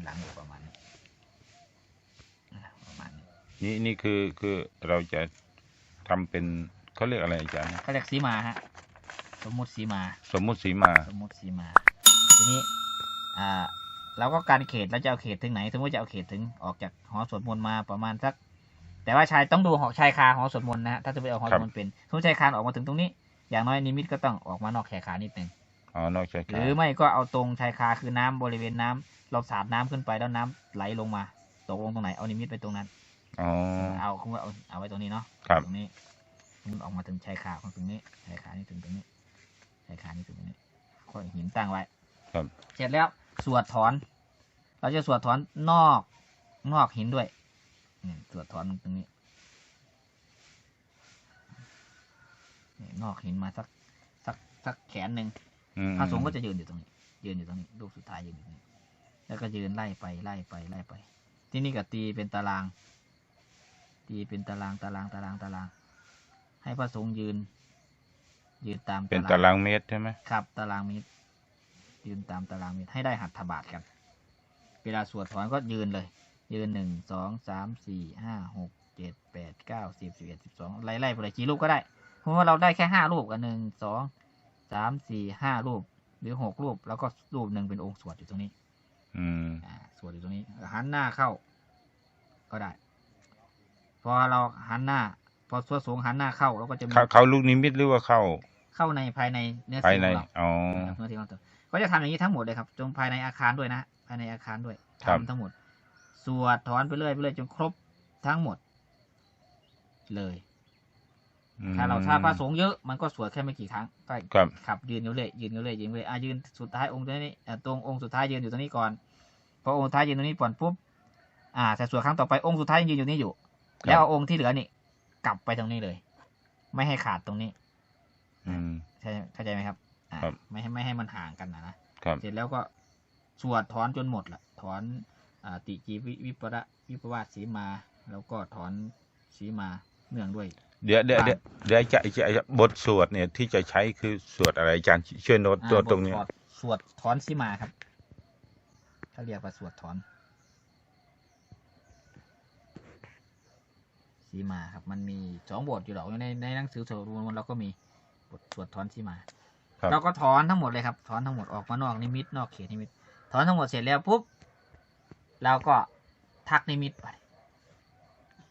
เป็นหลังอยู่ประมาณนี้นะประมาณนี้นี่นี่คือคือเราจะทำเป็นเขาเรียกอะไรอาจารย์เขาเรียกสีมาฮะสมมุติสีมา สมมุติสีมา สมมุติสีมา ทีนี้ อ่า เราก็การเขตแล้วจะเอาเขตถึงไหน สมมติจะเอาเขตถึงออกจากหอสวดมนต์มาประมาณสัก แต่ว่าชายต้องดูหอชายคาหอสวดมนต์นะฮะ ถ้าจะไปเอาหอสวดมนต์เป็นสมมติชายคาออกมาถึงตรงนี้ อย่างน้อยนิมิตก็ต้องออกมานอกชายคานิดหนึ่ง อ๋อนอกจากหรือไม่ก็เอาตรงชายคาคือน้ำบริเวณน้ำเราสาดน้ำขึ้นไปแล้วน้ำไหลลงมา ตกลงตรงไหนเอานิมิตไปตรงนั้น อ๋อ เอาคุณว่าเอาเอาไว้ตรงนี้เนาะครับ ตรงนี้มันออกมาถึงชายคาของตรงนี้ชายคานี่ถึงตรงนี้ชายคานี่ถึงตรงนี้ข้อยหินตั้งไว้ ครับ เสร็จแล้วสวดถอน เราจะสวดถอนนอกนอกหินด้วยนี่สวดถอนตรงนี้นี่นอกหินมาสักสักสักแขนหนึ่งอืม พระสงฆ์ก็จะยืนอยู่ตรงนี้ ยืนอยู่ตรงนี้รูปสุดท้ายยืนอยู่ตรงนี้แล้วก็ยืนไล่ไปไล่ไปไล่ไป ที่นี่ก็ตีเป็นตาราง ตีเป็นตารางตารางตารางตาราง ให้พระสงฆ์ยืน ยืนตามเป็นตารางเมตรใช่ไหมครับ ตารางเมตร ยืนตามตารางเมตรให้ได้หัตถบาทกัน เวลาสวดถอนก็ยืนเลย ยืนหนึ่งสองสามสี่ห้าหกเจ็ดแปดเก้าสิบสิบเอ็ดสิบสองไล่ไล่ไปเลยกี่รูปก็ได้เพราะว่าเราได้แค่ห้ารูปกันหนึ่งสอง สามสี่ห้ารูป หรือหกรูป แล้วก็รูปหนึ่งเป็นองค์สวดอยู่ตรงนี้ อืมอ่าสวดอยู่ตรงนี้หันหน้าเข้า ก็ได้ พอเราหันหน้า พอสวดสูงหันหน้าเข้าเราก็จะมีเขาเขาลูกนิมิตหรือว่าเข้า เข้าในภายในเนื้อภายสิงในของเราอ๋อนะครับเนื้อที่ของตัวก็จะทำอย่างนี้ทั้งหมดเลยครับ จงภายในอาคารด้วยนะภายในอาคารด้วยครับทำทั้งหมด สวดถอนไปเรื่อยไปเรื่อยจนครบทั้งหมด เลยอืม ถ้าเราถ้าพระสงฆ์เยอะมันก็สวดแค่ไม่กี่ครั้งก็ครับขับยืนอยู่เลยยืนอยู่เลยยืนอยู่เลยอะยืนสุดท้ายองค์ตัวนี้อะตรงองค์สุดท้ายยืนอยู่ตรงนี้ก่อนพอองค์สุดท้ายยืนตรงนี้ก่อนปุ๊บอ่าแต่สวดครั้งต่อไปองค์สุดท้ายยังยืนอยู่นี่อยู่ครับแล้วเอาองค์ที่เหลือนี่ กลับไปตรงนี้เลย ไม่ให้ขาดตรงนี้อืมใช่เข้าใจไหมครับอ่าครับไม่ให้ไม่ให้มันห่างกันนะนะครับเสร็จแล้วก็สวดถอนจนหมดละถอนอ่าติจีวิวิประวิปวาสสีมา แล้วก็ถอนสีมาเนื่องด้วย เดี๋ยวเดี๋ยวครับเดี๋ยวเดี๋ยวจะจะจะบทสวดเนี่ยที่จะใช้คือสวดอะไรอาจารย์ช่วยโน้ตตัวอ่าตรงนี้บทสวดถอนสีมาครับเขาเรียกว่าสวดถอนสีมาครับ มันมีสองบทอยู่หรอกในในหนังสือสวดมนต์เราก็มีบทสวดถอนสีมาครับ เราก็ถอนทั้งหมดเลยครับ ถอนทั้งหมดออกมานอกนิมิตนอกเขตนิมิตถอนทั้งหมดเสร็จแล้วปุ๊บเราก็ทักนิมิตไป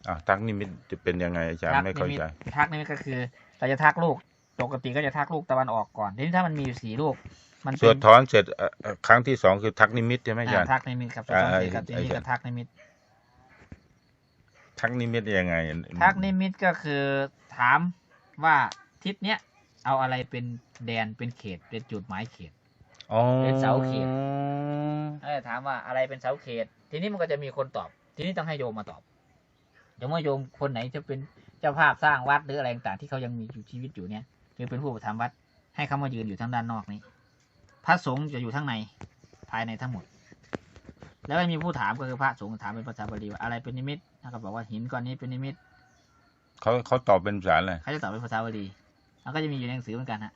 อะทักนิมิตจะเป็นยังไงอาจารย์ทักไม่นิเข้ามิตใจทักนิมิตก็คือ เราจะทักลูกปกติก็จะทักลูกตะวันออกก่อนทีนี้ถ้ามันมีอยู่สี่ลูก มันสเป็วดนถอนเสร็จเอ่อเอ่อครั้งที่สองคือทักนิมิตใช่ไหมอาจารอ่าย์ทักนิมิตครับอ่าสองเสร็จครับทีอ่านี้ก็ทักนิมิตทักนิมิตยังไง ทักนิมิตก็คือถามว่าทิศเนี้ยเอาอะไรเป็นแดนเป็นเขตเป็นจุดหมายเขตอ๋อเป็นเสาเข็มเออถามว่าอะไรเป็นเสาเขต ทีนี้มันก็จะมีคนตอบ ทีนี้ต้องให้โยมมาตอบ เดี๋ยวเมื่อโยมคนไหนจะเป็นเจ้าภาพสร้างวัดหรืออะไรต่างๆที่เขายังมีอยู่ชีวิตอยู่เนี่ยหรือเป็นผู้ประทำวัด ให้เขามายืนอยู่ทางด้านนอกนี้ พระสงฆ์จะอยู่ข้างในภายในทั้งหมด แล้วก็มีผู้ถามก็คือพระสงฆ์ถามเป็นภาษาบาลีว่าอะไรเป็นนิมิตท่านก็บอกว่าหินก้อนนี้เป็นนิมิตเขาเขาตอบเป็นภาษาอะไรเขาจะตอบเป็นภาษาบาลีแล้วก็จะมีอยู่ในหนังสือเหมือนกันฮะ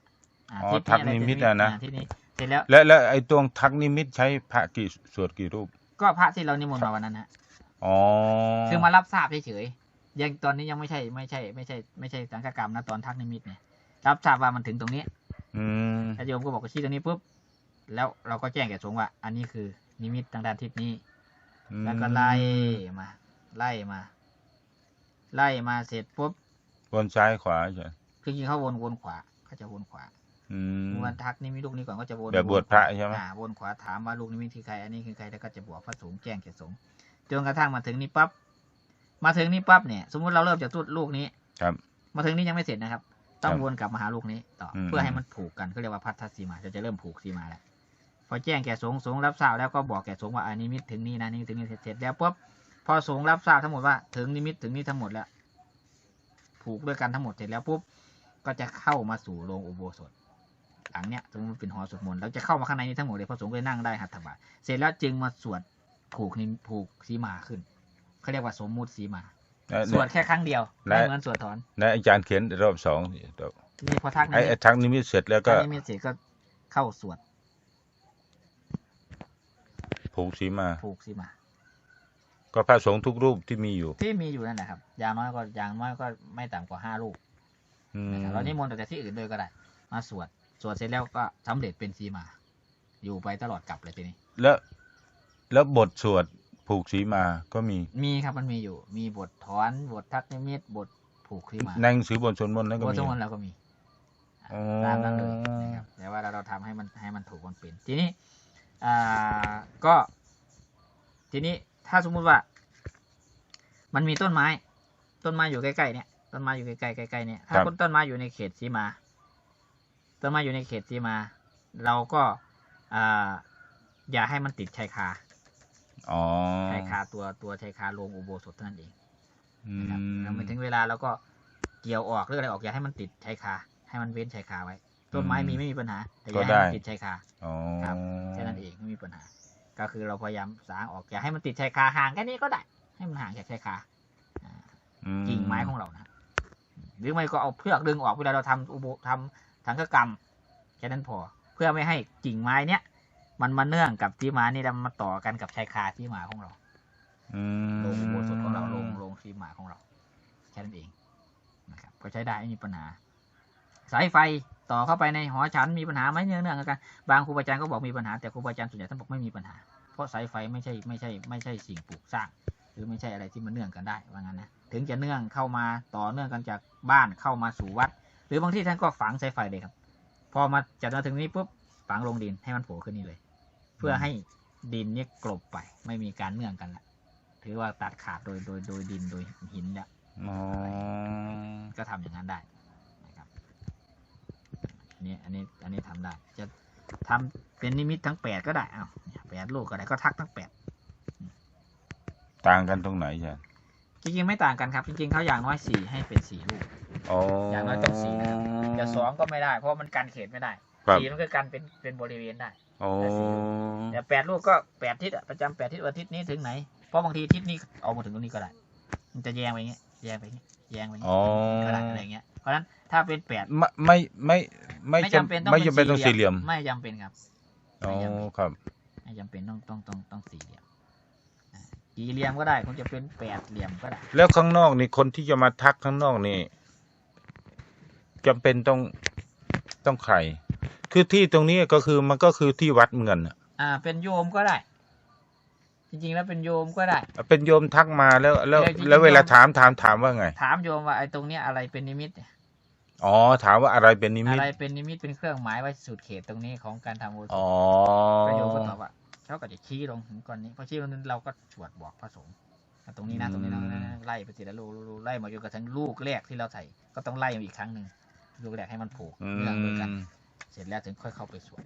าอ๋อทิศทักอะไรเป็นิมิตอะนะอ่าทิศนี้เสร็จแล้วแล้ว แล้วไอ้ตรงทักนิมิตใช้พระกี่สวดกี่รูป ก็พระที่เรานิมนต์มาวันนั้นฮะ อ๋อคือมารับทราบเฉยๆยังตอนนี้ยังไม่ใช่ไม่ใช่ ไม่ใช่ ไม่ใช่สังฆกรรมนะตอนทักนิมิตเนี่ยรับทราบว่ามันถึงตรงนี้ อืมแล้วโยมก็บอกว่าชี้ตรงนี้ปุ๊บแล้วเราก็แจ้งแก่สงฆ์ว่า อันนี้คือนิมิตทางด้านทิศนี้ แล้วก็ไล่มา ไล่มา ไล่มาเสร็จปุ๊บวนซ้ายขวาใช่คือจริงๆเขาวนวนขวาเขาจะวนขวาอืมวันทักนิมิตลูกนี้ก่อนก็จะวนแบบบวชพระใช่ไหมอ่าวนขวาถามว่าลูกนิมิตคือใครอันนี้คือใครแล้วก็จะบอกพระสงฆ์แจ้งแก่สงฆ์ จนกระทั่งมาถึงนี่ปั๊บมาถึงนี่ปั๊บเนี่ย สมมุติเราเริ่มจากตุดลูกนี้ครับ มาถึงนี้ยังไม่เสร็จนะครับ ต้องครับวนกลับมาหาลูกนี้ต่ออมเพื่อให้มันผูกกันเขาเรียกว่าพัทธสีมาเราจะเริ่มผูกสีมาแล้วพอแจ้งแก่สงฆ์สงฆ์รับทราบแล้วก็บอกแก่สงฆ์ว่าอันนิมิตถึงนี้นะนี่ถึงนี้เสร็จเสร็จแล้วปุ๊บพอสงฆ์รับทราบทั้งหมดว่าถึงนิมิตถึงนี้ทั้งหมดแล้ว ผูกด้วยกันทั้งหมดเสร็จแล้วปุ๊บก็จะเข้ามาสู่โรงอุโบสถหลังเนี้ยสมมติเป็นหอสวดมนต์เราจะเข้ามาข้างในนี้ทั้งหมดเลยพระสงฆ์ก็จะนั่งได้หัตถบาตเสร็จแล้วจึงมาสวด ผูกนิมผูกสีมาขึ้นเขาเรียกว่าสมมุติสีมาแล้วสวดแค่ครั้งเดียวและไม่เหมือนสวดถอนแล้วอาจารย์เขียนรอบสองนี่พอทักนิไอ้มิตไอ้ทักนิมิตเสร็จแล้วก็ถ้าไม่มีเสร็จก็เข้าสวดผูกสีมาผูกสีมา ก็พระสงฆ์ทุกรูปที่มีอยู่ ที่มีอยู่นั่นแหละครับอย่างน้อยก็อย่างน้อยก็ไม่ต่ำกว่าห้าลูกอืมนะครับเรานิมนต์จากที่อื่นเลยก็ได้ มาสวดสวดเสร็จแล้วก็สำเร็จเป็นสีมา อยู่ไปตลอดกลับเลยทีนี้แล้ว แล้วบทสวดผูกสีมาก็มี มีครับมันมีอยู่ มีบทถอนบททักนิมิตบทผูกสีมาในหนังสือบทสวดมนต์นั้นก็บทมีสวดมนต์เราก็มีอ๋อตามนั้นเลยนะครับแต่ว่าเราเราทำให้มันให้มันถูกมันเป็นทีนี้อ่าก็ ทีนี้ถ้าสมมุติว่า มันมีต้นไม้ ต้นไม้อยู่ใกล้ๆเนี่ยต้นไม้อยู่ใกล้ๆใกล้ๆเนี่ยถ้าคนต้นไม้อยู่ในเขตสีมา ต้นไม้อยู่ในเขตสีมา เราก็อ่าอย่าให้มันติดชายคา อ๋อชายคาตัวตัวชายคาโรงอุโบสถเท่านั้นเองอืนะครับมแล้วไม่ถึงเวลาเราก็เกี่ยวออกหรืออะไรออกอย่าให้มันติดชายคา ให้มันเว้นชายคาไว้ต้นไม้มีไม่มีปัญหา แต่อย่าให้มันติดชายคาอ๋อครับแค่นั้นเองไม่มีปัญหา ก็คือเราพยายามสางออกอย่าให้มันติดชายคาห่างแค่นี้ก็ได้ ให้มันห่างจากชายคาอ่าอืกิ่งไม้ของเรานะหรือไม่ก็เอาเพือกดึงออกเวลาเราทำอุโบทำสังฆกรรมแค่นั้นพอ เพื่อไม่ให้กิ่งไม้เนี้ย มันมาเนื่องกับที่มานี่แล้วมันมาต่อกันกับชายคาที่มาของเราอืมโรงอุโบสถของเราโรงโรงที่มาของเราแค่นั้นเองนะครับ ก็ใช้ได้ไม่มีปัญหา สายไฟต่อเข้าไปในหอฉันมีปัญหาไหมเนื่องเนื่องกันบางครูบาอาจารย์ก็บอกมีปัญหาแต่ครูบาอาจารย์ส่วนใหญ่ท่านบอกไม่มีปัญหา เพราะสายไฟไม่ใช่ไม่ใช่ไม่ใช่สิ่งปลูกสร้าง หรือไม่ใช่อะไรที่มันเนื่องกันได้ว่างั้นนะถึงจะเนื่องเข้ามาต่อเนื่องกันจากบ้านเข้ามาสู่วัด หรือบางที่ท่านก็ฝังสายไฟเลยครับ พอมาจัดมาถึงนี้ปุ๊บฝังลงดินให้มันโผล่ขึ้นนี่เลยเพื่อให้ดินเนี่ยกลบไป ไม่มีการเนื่องกันละถือว่าตัดขาดโดยโดยโดยดินโดยหินแล้วอ๋อก็ทำอย่างนั้นได้นะครับอันนี้อันนี้อันนี้ทำได้ จะทำเป็นนิมิตทั้งแปดก็ได้เอาเนี่ยแปดลูกก็ได้ก็ทักทั้งแปดต่างกันตรงไหนอาจารย์จริงๆไม่ต่างกันครับ จริงๆเขาอย่างน้อยสี่ให้เป็นสี่ลูกอ๋อออย่างน้อยต้องสี่นะครับจะสองก็ไม่ได้ เพราะมันกันเขตไม่ได้ ครับ สี่มันก็กันเป็นเป็นบริเวณได้โอ้แต่แปดลูกก็แปดทิศอะประจำแปดทิศวันทิศนี้ถึงไหน เพราะบางทีทิศนี้เอามาถึงตรงนี้ก็ได้ มันจะแยงไปอย่างเงี้ย แยงไปอย่างเงี้ย แยงไปอย่างอ๋อเงี้ยก็ได้อะไรอย่างเงี้ย เพราะฉะนั้นถ้าเป็นแปดไม่ไม่ไม่ไม่ไม่จำจำเป็นต้องไม่จำเป็นต้องสี่เหลี่ยมไม่จำเป็นครับ อ๋อไม่จำเป็นครับ ไม่จำเป็นต้องต้องต้องต้องสี่เหลี่ยมอ่ากี่เหลี่ยมก็ได้คุณจะเป็นแปดเหลี่ยมก็ได้ แล้วข้างนอกนี่คนที่จะมาทักข้างนอกนี่จำเป็นต้องต้องใคร คือที่ตรงนี้ก็คือมันก็คือที่วัดเหมือนกันน่ะอ่า เป็นโยมก็ได้ จริงๆแล้วเป็นโยมก็ได้ เป็นโยมทักมาแล้วแล้วเออจริงๆแล้วเวลาโยม ถามถามถามว่าไง ถามโยมว่าไอ้ตรงเนี้ยอะไรเป็นนิมิตเนี่ยอ๋อ ถามว่าอะไรเป็นนิมิอะตไรเป็นนิมิตเป็นเครื่องหมายไว้สุดเขตตรงนี้ของการทำโอสถอ๋อก็โยมก็ตอบว่าเขาก็จะชี้ลงถึงก้อนนี้พอชี้ลงนั้นเราก็สวดบอกพระสงฆ์อะตรงนี้นะตรงนี้นะตรงนี้นะไล่ไปทีละลูกลูกลูกไล่มาจนกระทั่งลูกแรกที่เราใส่ก็ต้องไล่มาอีกครั้งหนึ่งลูกแรกให้มันผูกอืเนื่องด้วยกัน ม เสร็จแล้วถึงค่อยเข้าไปสวด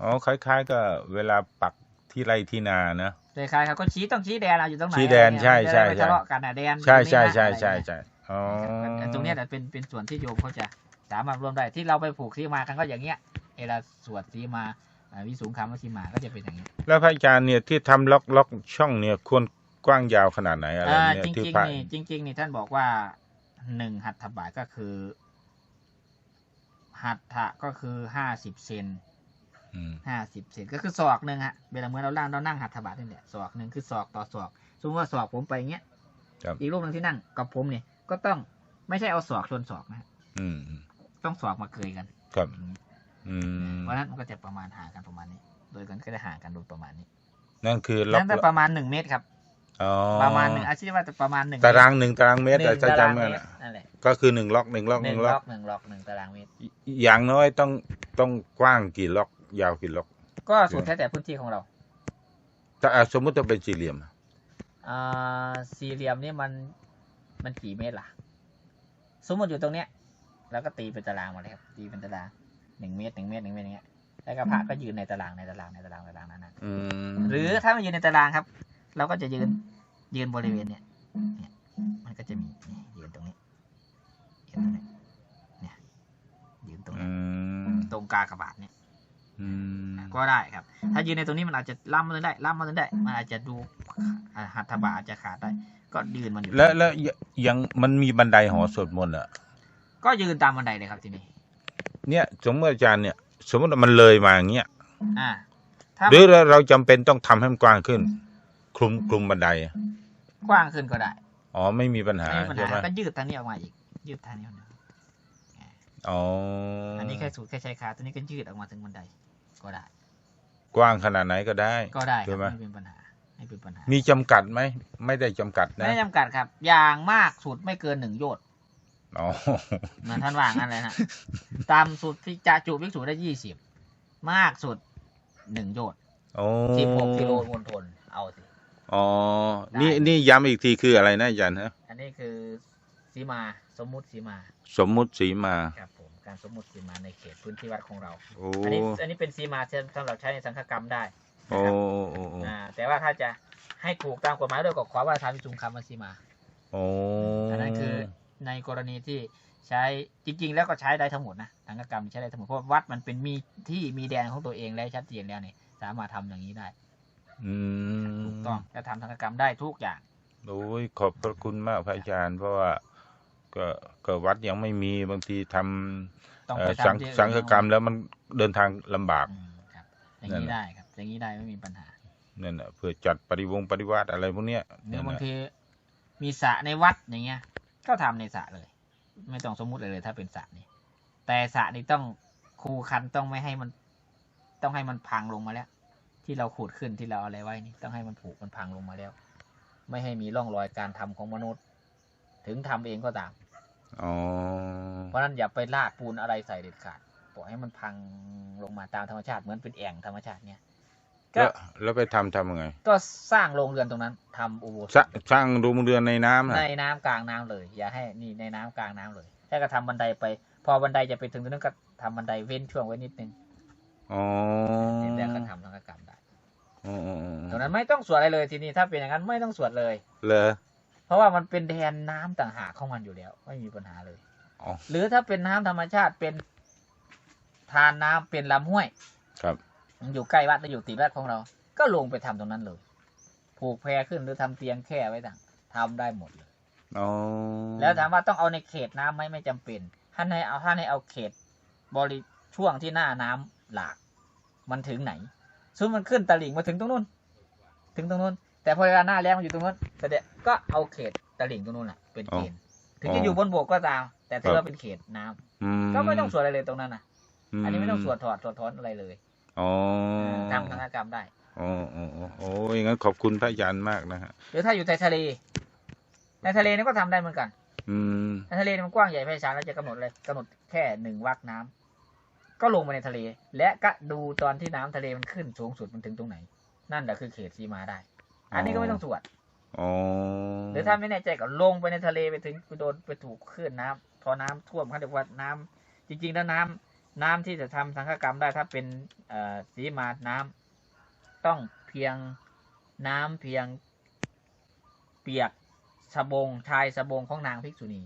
อ๋อคล้าย ๆกับเวลาปักที่ไร่ที่นานะเลยคล้ายเขาก็ชี้ต้องชี้แดนเราอยู่ตรงไหนชี้แดนอะไรเงี้ยใช่ใช่ไม่ได้ไปใช่ทะเลาะกันอะแดนใช่ตรงนี้ใช่นะใช่อะไรใช่เงี้ยใช่อ๋อนะครับตรงเนี้ยแต่เป็นเป็นส่วนที่โยมเขาจะสามารถร่วมได้ที่เราไปผูกสีมากันก็อย่างเงี้ยเวลาสวดสีมาอ่าวิสุงคำวสีมาก็จะเป็นอย่างนี้แล้วพระอาจารย์เนี่ยที่ทำล็อกล็อกช่องเนี่ยควรกว้างยาวขนาดไหนอะไรอ่าเนี่ยจริงที่จริงพระนี่จริงๆนี่ท่านบอกว่าหนึ่งหัตถบาทก็คือ หัตถะก็คือห้าสิบเซนอืมห้าสิบเซนก็คือศอกหนึ่งฮะเวลาเมื่อเราล่างเรานั่งหัตถบาทนี่แหละศอกหนึ่งคือศอกต่อศอก สมมติว่าศอกผมไปอย่างเงี้ยครับอีกรูปหนึ่งที่นั่งกับผมเนี่ยก็ต้องไม่ใช่เอาศอกชนศอกนะฮะอืมอืมต้องศอกมาเกยกันครับอืมเพราะฉะนั้นมันก็จะประมาณห่างกันประมาณนี้ โดยกันก็จะห่างกันโดยประมาณนี้ นั่นคือล็อกนั่นจะประมาณหนึ่งเมตรครับอ๋อ ประมาณหนึ่งอาชีพว่าจะประมาณหนึ่งตารางหนึ่งตารางเมตรหแต่นึ่งถ้าตารางจำเมไม่ตได้รนั่นแหละก็คือหนึ่งล็อกหนึ่งล็อกหหนึ่นึ่งงล็ล็ออกกหนึ่งล็อกหนึ่งตารางเมตรอย่างน้อยต้องต้องกว้างกี่ล็อก ยาวกี่ล็อก ก็สุดแท้แต่พื้นที่ของเราถ้าอะสมมุติจะเป็นสี่เหลี่ยมอ่าสี่เหลี่ยมนี่มันมันกี่เมตรล่ะ สมมติอยู่ตรงเนี้ย แล้วก็ตีเป็นตารางมาเลยครับตีเป็นตารางหนึ่งเมตรหนึ่งเมตรหนึ่งเมตรอย่างเงี้ยแล้วก็พระก็ยืนในตารางในตารางในตารางในตารางนั้นนะอืมหรือถ้าไม่ยืนในตารางครับ เราก็จะยืนยืนบริเวณเนี้ยเนี่ยมันก็จะมีนี่ยืนตรงนี้ยืนตรงนี้เนี่ยยืนตรงอืนี้มตรงกากบาทเนี่ยอืมก็ได้ครับ ถ้ายืนในตรงนี้มันอาจจะล่ำมาเลยได้ล่ำมาเลยได้ มันอาจจะดูอ่าหัตถบาอาจจะขาดได้ ก็ยืนมันอยู่แล้วแล้วยังมันมีบันไดหอสวดมนต์อะก็ยืนตามบันไดเลยครับทีนี้เนี่ยสมมติอาจารย์เนี่ยสมมติว่ามันเลยมาอย่างเงี้ยอ่าถ้าหรือเราเราจำเป็นต้องทำให้มันกว้างขึ้น คลุมคลุมบันไดอะกว้างขึ้นก็ได้ อ๋อไม่มีปัญหาไม่มีปัญใช่ไหมหาก็ยืดทางนี้ออกมาอีก ยืดทางนี้ออกมาอ๋ออัอันนี้แค่สูตรแค่ใช้ขาตัวนี้ก็ยืดออกมาถึงบันไดก็ได้ กว้างขนาดไหนก็ได้ ก็ได้คใช่รับไหม ไม่เป็นปัญหาไม่เป็นปัญหามีจำกัดไหมไม่ได้จำกัดไม่นะได้จำกัดครับ อย่างมากสุดไม่เกินหนึ่งโยชน์อ๋อ เหมือนท่านว่างั้นเลยฮะ ตามสุดที่จะจุวิกษุได้ยี่สิบมากสุดหนึ่งโยชน์โอ้สิบหกกิโลมณฑลเอาสิ อ๋อได้นี่นี่ย้ำอีกทีคืออะไรนะอาจารย์ฮะอันนี้คือสีมาสมมุติสีมาสมมุติสีมา ครับผมการสมมุติสีมาในเขตพื้นที่วัดของเรา โอ้อันนี้อันนี้เป็นสีมาที่สำหรับใช้ในสังฆกรรมได้โอ้นะครับโอ้โอ้โอ้อ่าแต่ว่าถ้าจะให้ถูกตามกฎหมายด้วยก็ขอว่าทำจุงคำมาสีมา โอ้อันนั้นคือในกรณีที่ใช้จริง ๆ แล้วก็ใช้ได้ทั้งหมดนะสังฆกรรมใช้ได้ทั้งหมดเพราะวัดมันเป็นมีที่มีแดนของตัวเองและชัดเจนแล้วเนี่ยสามารถทำอย่างนี้ได้อืม ถูกต้องและทำสังฆกรรมได้ทุกอย่างโอ้ยขอบพระคุณมากพระอาจารย์ เพราะว่าก็ก็วัดยังไม่มีบางทีทำต้องเอ่ไปอสังทำที่อื่นสังฆกรรมแล้วมันเดินทางลำบากอืมครับอย่างนี้ได้ครับ อย่างนี้ได้ไม่มีปัญหานั่นแหะเพื่อจัดปริวงปริวาสอะไรพวกเนี้ยหรือนั่นบางน่ะทีมีสระในวัดอย่างเงี้ย ก็ทำในสระเลย ไม่ต้องสมมุติเลยเลย ถ้าเป็นสระนี่แต่สระนี่ต้องคูคันต้องไม่ให้มัน ต้องให้มันพังลงมาแล้ว ที่เราขูดขึ้นที่เราเอาอะไรไว้นี่ต้องให้มันผุมันพังลงมาแล้ว ไม่ให้มีร่องรอยการทำของมนุษย์ ถึงทำเองก็ตามอ๋อเพราะฉะนั้นอย่าไปลาดปูนอะไรใส่เด็ดขาดปล่อยให้มันพังลงมาตามธรรมชาติเหมือนเป็นแอ่งธรรมชาติเนี่ยก็แล้วแล้วไปทำทำยังไง ก็สร้างโรงเรือนตรงนั้นทำอุโบสสร้าถสร้างโรงเรือนในน้ำนะในน้ำกลางน้ำเลย อย่าให้นี่ในน้ำกลางน้ำเลยแค่ก็ทำบันไดไป พอบันไดจะไปถึงตรงนั้นก็ทำบันไดเว้นช่วงไว้นิดนึง อ๋อเสร็จแล้วก็ทำสังฆกรรมได้อ๋ออ๋ออ๋อ ตรงนั้นไม่ต้องสวดอะไรเลยทีนี้ถ้าเป็นอย่างนั้นไม่ต้องสวดเลยเหรอเพราะว่ามันเป็นแดนน้ำต่างหากของมันอยู่แล้ว ไม่มีปัญหาเลยอ๋อหรือถ้าเป็นน้ำธรรมชาติเป็นทานน้ำเป็นลำห้วย ครับมันอยู่ใกล้วัดและอยู่ติดวัดของเรา ก็ลงไปทำตรงนั้นเลยผูกแพขึ้นหรือทำเตียงแค่ไว้ต่างทำได้หมดเลยอ๋อแล้วถามว่าต้องเอาในเขตน้ำไหมไม่จำเป็นท่านให้เอาท่านให้เอาเขต บริช่วงที่หน้าน้ำหลาก มันถึงไหน ซึ่งมันขึ้นตลิ่งมาถึงตรงนู้น ถึงตรงนู้น แต่พอเวลาหน้าแล้งมันอยู่ตรงนู้นแต่เดี๋ยวก็เอาเขตตลิ่งตรงนู้นแหละเป็นเกณฑ์ถึงจะอยู่บนบกก็ตาม แต่ถือว่าเป็นเขตน้ำอืก็ไม่ต้องสวดอะไรเลยตรงนั้นนะมอันนี้ไม่ต้องสวดถอดถอดถอนอะไรเลยอ๋อทำสังฆกรรมได้อ๋ออ๋ออ๋อโอ้ยงั้นขอบคุณพระอาจารย์มากนะฮะหรือถ้าอยู่ในทะเล ในทะเลนี่ก็ทำได้เหมือนกัน อืมในทะเลนี่มันกว้างใหญ่ไพศาลแล้วจะกำหนดเลยกำหนดแค่หนึ่งวักน้ำ ก็ลงไปในทะเล และก็ดูตอนที่น้ำทะเลมันขึ้นสูงสุดมันถึงตรงไหน นั่นแหละคือเขตสีมาได้ อันนี้ก็ไม่ต้องสวดอ๋อหรือถ้าไม่แน่ใจก็ลงไปในทะเลไปถึงไปโดนไปถูกคลื่นน้ำพอน้ำท่วมเขาเรียกว่าน้ำจริง ๆ แล้วน้ำน้ำที่จะทำสังฆกรรมได้ถ้าเป็นเอ่อสีมาน้ำต้องเพียงน้ำเพียง เปียกสบงชายสบงของนางภิกษุณี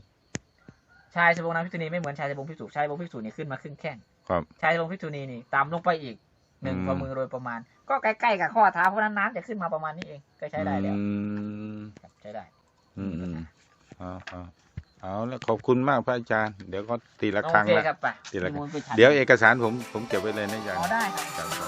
ชายสบงนางภิกษุณีไม่เหมือนชายสบงภิกษุชายสบงภิกษุนี่ขึ้นมาครึ่งแข้ง ครับชายสบงภิกษุณีนี่ต่ำลงไปอีกหนึ่งอืมฝ่ามือโดยประมาณ ก็ใกล้ๆกับข้อเท้าเพราะฉะนั้นน้ำจะขึ้นมาประมาณนี้เองก็ใช้ได้แล้วอืมครับใช้ได้ อืมอืมเอาเอาเอาแล้วขอบคุณมากพระอาจารย์ เดี๋ยวก็ตีละครั้งโอเคละครับไปทีละนิมนต์ไปฉันเดี๋ยวเอกสารผมผมเก็บไว้เลยนะอาจารย์อ๋อได้ครับครับ